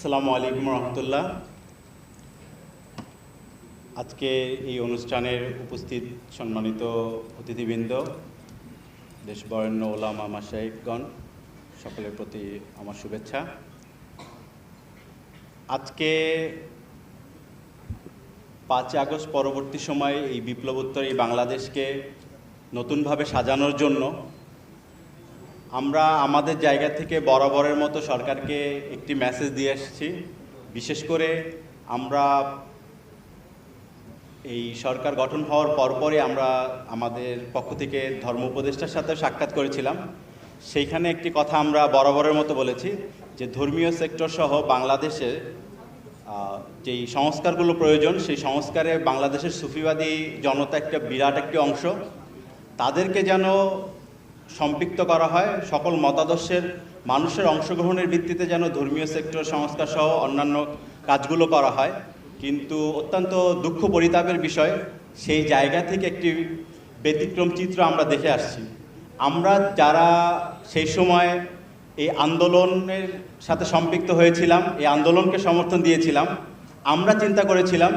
আসসালামু আলাইকুম রহমতুল্লাহ। আজকে এই অনুষ্ঠানের উপস্থিত সম্মানিত অতিথিবৃন্দ দেশ বরেণ্য ওলামা মাসাইকগণ সকলের প্রতি আমার শুভেচ্ছা। আজকে পাঁচই আগস্ট পরবর্তী সময়ে এই বিপ্লবোত্তর এই বাংলাদেশকে নতুনভাবে সাজানোর জন্য আমরা আমাদের জায়গা থেকে বরাবরের মতো সরকারকে একটি মেসেজ দিয়ে এসেছি। বিশেষ করে আমরা এই সরকার গঠন হওয়ার পরপরই আমরা আমাদের পক্ষ থেকে ধর্ম উপদেষ্টার সাথে সাক্ষাৎ করেছিলাম। সেইখানে একটি কথা আমরা বরাবরের মতো বলেছি যে ধর্মীয় সেক্টর সহ বাংলাদেশে আহ, যেই সংস্কারগুলো প্রয়োজন সেই সংস্কারে বাংলাদেশের সুফিবাদী জনতা একটা বিরাট একটি অংশ। তাদেরকে যেন সম্পৃক্ত করা হয়। সকল মতাদর্শের, মানুষের অংশগ্রহণের ভিত্তিতে যেন ধর্মীয় সেক্টর, সংস্কার সহ অন্যান্য কাজগুলো করা হয়। কিন্তু অত্যন্ত দুঃখ পরিতাপের বিষয়, সেই জায়গা থেকে একটি ব্যতিক্রম চিত্র আমরা দেখে আসছি। আমরা যারা সেই সময় এই আন্দোলনের সাথে সম্পৃক্ত হয়েছিলাম, এই আন্দোলনকে সমর্থন দিয়েছিলাম, আমরা চিন্তা করেছিলাম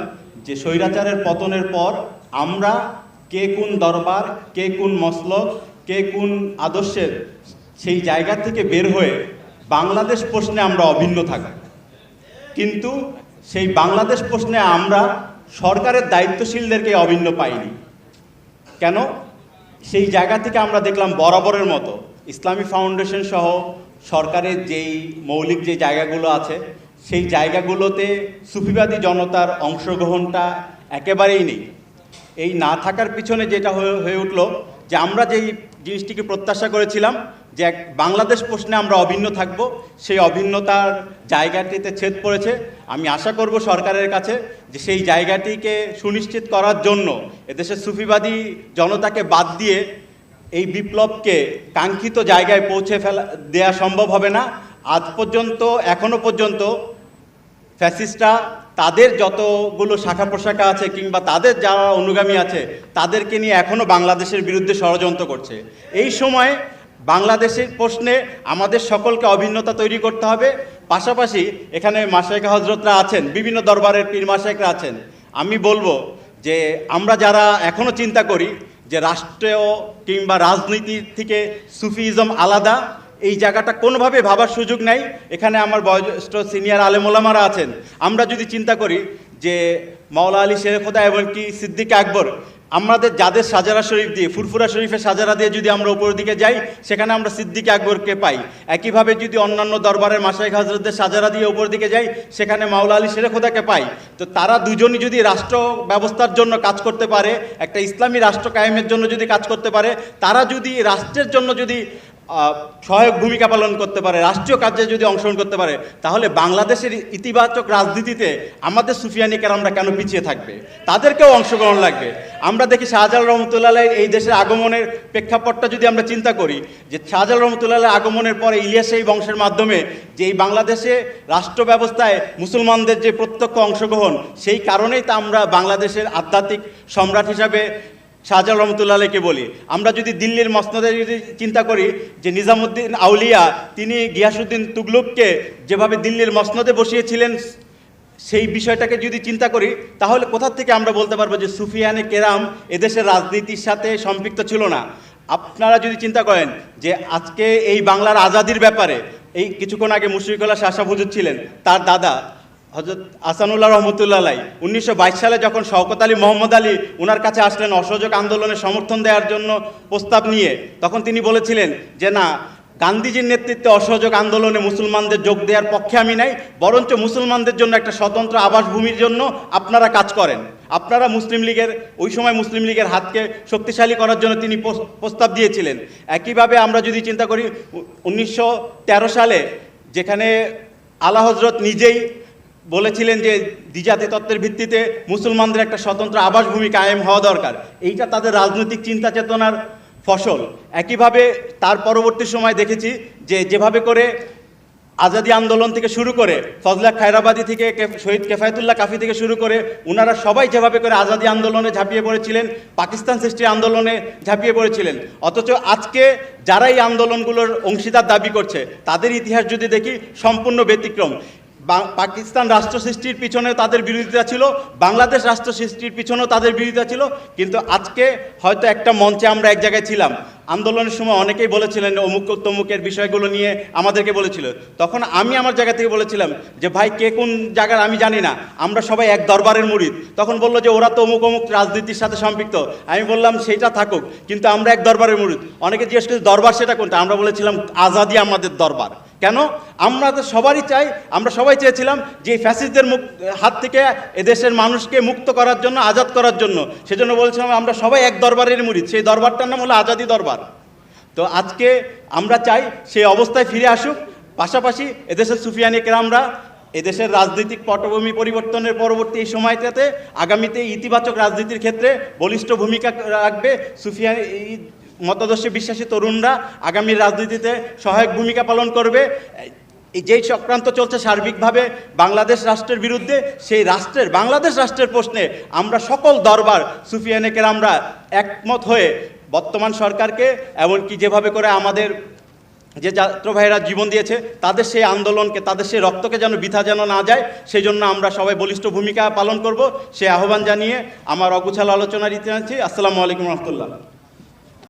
যে স্বৈরাচারের পতনের পর আমরা কে কোন দরবার, কে কোন মসলক কে কোন আদর্শের সেই জায়গা থেকে বের হয়ে বাংলাদেশ প্রশ্নে আমরা অভিন্ন থাকব কিন্তু সেই বাংলাদেশ প্রশ্নে আমরা সরকারের দায়িত্বশীলদেরকে অভিন্ন পাইনি। কেন? সেই জায়গা থেকে আমরা দেখলাম বরাবরের মতো ইসলামী ফাউন্ডেশন সহ সরকারের যেই মৌলিক যে জায়গাগুলো আছে, সেই জায়গাগুলোতে সুফিবাদী জনতার অংশগ্রহণটা একেবারেই নেই। এই না থাকার পিছনে যেটা হয়ে উঠল যে আমরা যেই জিনিসটিকে প্রত্যাশা করেছিলাম যে এক বাংলাদেশ প্রশ্নে আমরা অভিন্ন থাকব। সেই অভিন্নতার জায়গাটিতে ছেদ পড়েছে। আমি আশা করব সরকারের কাছে যে সেই জায়গাটিকে সুনিশ্চিত করার জন্য এদেশের সুফিবাদী জনতাকে বাদ দিয়ে এই বিপ্লবকে কাঙ্ক্ষিত জায়গায় পৌঁছে ফেলা দেওয়া সম্ভব হবে না। আজ পর্যন্ত, এখনও পর্যন্ত ফ্যাসিস্টরা তাদের যতগুলো শাখা প্রশাখা আছে কিংবা তাদের যারা অনুগামী আছে, তাদেরকে নিয়ে এখনও বাংলাদেশের বিরুদ্ধে ষড়যন্ত্র করছে। এই সময় বাংলাদেশের প্রশ্নে আমাদের সকলকে অভিন্নতা তৈরি করতে হবে। পাশাপাশি এখানে মাসাইকা হজরতরা আছেন, বিভিন্ন দরবারের পীর মাসাইকরা আছেন। আমি বলব যে আমরা যারা এখনও চিন্তা করি যে রাষ্ট্রীয় কিংবা রাজনীতির থেকে সুফিজম আলাদা এই জায়গাটা কোনোভাবে ভাবার সুযোগ নাই। এখানে আমার বয়োজ্যেষ্ঠ সিনিয়র আলেমোলামারা আছেন। আমরা যদি চিন্তা করি যে মাওলা আলী শেরেখোদা এমনকি সিদ্দিক আকবর, আমাদের যাদের সাজারা শরীফ দিয়ে, ফুরফুরা শরীফের সাজারা দিয়ে যদি আমরা উপরের দিকে যাই, সেখানে আমরা সিদ্দিক আকবরকে পাই। একইভাবে যদি অন্যান্য দরবারের মাসাইক হাজরতদের সাজারা দিয়ে উপরের দিকে যাই, সেখানে মাওলা আলী শেরেখোদাকে পাই। তো তারা দুজনই যদি রাষ্ট্র ব্যবস্থার জন্য কাজ করতে পারে, একটা ইসলামী রাষ্ট্র কায়েমের জন্য যদি কাজ করতে পারে, তারা যদি রাষ্ট্রের জন্য যদি সহায়ক ভূমিকা পালন করতে পারে, রাষ্ট্রীয় কাজে যদি অংশগ্রহণ করতে পারে, তাহলে বাংলাদেশের ইতিবাচক রাজনীতিতে আমাদের সুফিয়ানি কেরামরা কেন পিছিয়ে থাকবে? তাদেরকেও অংশগ্রহণ লাগবে। আমরা দেখি শাহজালাল রহমতুল্লাহ এই দেশের আগমনের প্রেক্ষাপটটা যদি আমরা চিন্তা করি, যে শাহজালাল রহমতুল্লাহ আগমনের পরে ইলিয়াস এই বংশের মাধ্যমে যে এই বাংলাদেশে রাষ্ট্র ব্যবস্থায় মুসলমানদের যে প্রত্যক্ষ অংশগ্রহণ, সেই কারণেই তা আমরা বাংলাদেশের আধ্যাত্মিক সম্রাট হিসাবে শাহজালাল রহমতুল্লাহকে বলি, আমরা যদি দিল্লির মসনদে যদি চিন্তা করি যে নিজামুদ্দিন আউলিয়া তিনি গিয়াসুদ্দিন তুগলুককে যেভাবে দিল্লির মসনদে বসিয়েছিলেন, সেই বিষয়টাকে যদি চিন্তা করি, তাহলে কোথা থেকে আমরা বলতে পারব যে সুফিয়ানে কেরাম এদেশের রাজনীতির সাথে সম্পৃক্ত ছিল না? আপনারা যদি চিন্তা করেন যে আজকে এই বাংলার আজাদির ব্যাপারে, এই কিছুক্ষণ আগে মুশরিকুল্লাহ শাসা হুজুর ছিলেন, তার দাদা হজরত আসানুল্লাহ রহমতুল্লাহ উনিশশো সালে যখন শওকত আলী মোহাম্মদ আলী ওনার কাছে আসলেন অসহযোগ আন্দোলনে সমর্থন দেওয়ার জন্য প্রস্তাব নিয়ে, তখন তিনি বলেছিলেন যে, না, গান্ধীজির নেতৃত্বে অসহযোগ আন্দোলনে মুসলমানদের যোগ দেওয়ার পক্ষে আমি নাই, বরঞ্চ মুসলমানদের জন্য একটা স্বতন্ত্র আবাসভূমির জন্য আপনারা কাজ করেন। আপনারা মুসলিম লীগের, ওই সময় মুসলিম লীগের হাতকে শক্তিশালী করার জন্য তিনি প্রস- প্রস্তাব দিয়েছিলেন। একইভাবে আমরা যদি চিন্তা করি, উনিশশো তেরো সালে যেখানে আলা হজরত নিজেই বলেছিলেন যে দ্বিজাতি তত্ত্বের ভিত্তিতে মুসলমানদের একটা স্বতন্ত্র আবাসভূমি কায়েম হওয়া দরকার। এইটা তাদের রাজনৈতিক চিন্তা চেতনার ফসল। একইভাবে তার পরবর্তী সময় দেখেছি যে যেভাবে করে আজাদি আন্দোলন থেকে শুরু করে ফজলা খায়রাবাদী থেকে শহীদ কেফায়তুল্লাহ কাফি থেকে শুরু করে ওনারা সবাই যেভাবে করে আজাদি আন্দোলনে ঝাঁপিয়ে পড়েছিলেন, পাকিস্তান সৃষ্টির আন্দোলনে ঝাঁপিয়ে পড়েছিলেন। অথচ আজকে যারা এই আন্দোলনগুলোর অংশীদার দাবি করছে, তাদের ইতিহাস যদি দেখি সম্পূর্ণ ব্যতিক্রম। পাকিস্তান রাষ্ট্র সৃষ্টির পিছনে তাদের বিরোধিতা ছিল, বাংলাদেশ রাষ্ট্র সৃষ্টির পিছনেও তাদের বিরোধিতা ছিল, কিন্তু আজকে হয়তো একটা মঞ্চে আমরা এক জায়গায় ছিলাম। আন্দোলনের সময় অনেকেই বলেছিলেন, অমুক তমুকের বিষয়গুলো নিয়ে আমাদেরকে বলেছিল। তখন আমি আমার জায়গা থেকে বলেছিলাম যে, ভাই, কে কোন জায়গার আমি জানি না, আমরা সবাই এক দরবারের মুরিদ। তখন বলল যে, ওরা তো অমুক অমুক রাজনীতির সাথে সম্পৃক্ত। আমি বললাম, সেইটা থাকুক, কিন্তু আমরা এক দরবারের মুরিদ। অনেকে জিজ্ঞেস করছে, দরবার সেটা কোনটা? আমরা বলেছিলাম আজাদি আমাদের দরবার। কেন? আমরা তো সবারই চাই, আমরা সবাই চেয়েছিলাম যে ফ্যাসিস্টদের মুখ, হাত থেকে এদেশের মানুষকে মুক্ত করার জন্য, আজাদ করার জন্য। সেজন্য বলছিলাম আমরা সবাই এক দরবারের মুরিদ সেই দরবারটার নাম হলো আজাদি দরবার। তো আজকে আমরা চাই সেই অবস্থায় ফিরে আসুক। পাশাপাশি এদেশের সুফিয়ানি কেরামরা এদেশের রাজনৈতিক পটভূমি পরিবর্তনের পরবর্তী এই সময়টাতে আগামীতে ইতিবাচক রাজনীতির ক্ষেত্রে বলিষ্ঠ ভূমিকা রাখবে সুফিয়ানি মতাদর্শে বিশ্বাসী তরুণরা আগামী রাজনীতিতে সহায়ক ভূমিকা পালন করবে। যেই চক্রান্ত চলছে সার্বিকভাবে বাংলাদেশ রাষ্ট্রের বিরুদ্ধে, সেই রাষ্ট্রের, বাংলাদেশ রাষ্ট্রের প্রশ্নে আমরা সকল দরবার সুফিয়ানে আমরা একমত হয়ে বর্তমান সরকারকে এমনকি যেভাবে করে আমাদের যে ছাত্র জীবন দিয়েছে, তাদের সেই আন্দোলনকে, তাদের সেই রক্তকে যেন বৃথা যেন না যায় সেই জন্য আমরা সবাই বলিষ্ঠ ভূমিকা পালন করব। সে আহ্বান জানিয়ে আমার অগুছাল আলোচনা দিতে যাচ্ছি আসসালামু আলাইকুম রহমতুল্লাহ।